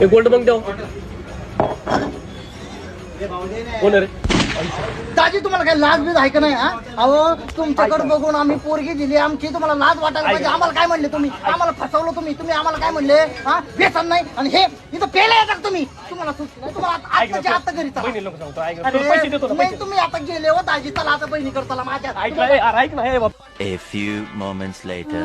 हे गोल्ड मग कोण रे? दाजी तुम्हाला काही लाज बीज आहे का नाही हा? अहो तुमच्याकडे बघून आम्ही पोरगी दिली आमची तुम्हाला लाज वाटायला पाहिजे. आम्हाला काय म्हणले तुम्ही? आम्हाला फसवलं तुम्ही. तुम्ही आम्हाला काय म्हणले? हा? व्यसन नाही. आणि हे इथं पेले येतात तुम्ही. तुम्हाला नाही तुम्हाला आता- आत्ताच्या घरी चला. बहिणी लोक सांगतो ऐक ना, तुला पैसे अरे देतो ना नाही पैसे. तुम्ही आता गेले हो दाजी. चला आता बहिणी करताला माझ्या ऐक ना ए, अरे ऐक ना बाप A few moments later.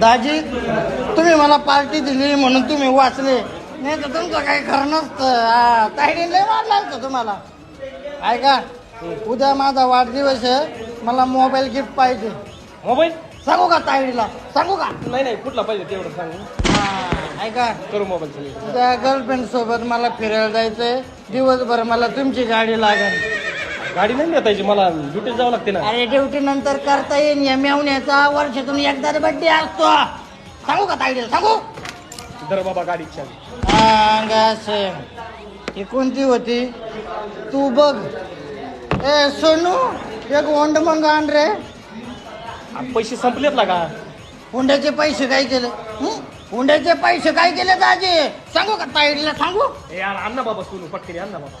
दाजी तुम्ही मला पार्टी दिली म्हणून तुम्ही वाचले. नाही तर तुमचं काही खरं नसतं. ताईडीने लय मारला असतं तुम्हाला. ऐका उद्या माझा वाढदिवस आहे. मला मोबाईल गिफ्ट पाहिजे. मोबाईल? सांगू का ताईडीला सांगू का? नाही नाही कुठला पाहिजे तेवढं सांग. हा, ऐका. करू मोबाईल उद्या गर्लफ्रेंड सोबत मला फिरायला जायचंय. दिवसभर मला तुमची गाडी लागेल. गाडी नाही नेता यायची मला ड्युटी जावं लागते ना. अरे ड्युटी नंतर करता येईल या मेवण्याचा वर्षातून एकदा बड्डे असतो. सांगू का ताईडीला सांगू? धर बाबा गाडी ही कोणती होती? तू बघ. ए सोनू एक होंड मग आण रे. पैसे संपलेत ना का? हुंड्याचे पैसे काय केले? हं? हुंड्याचे पैसे काय केले दाजी? सांगू का ताईडीला सांगू? ए यार अण्णा बाबा सोनू पटकरी अण्णा बाबा.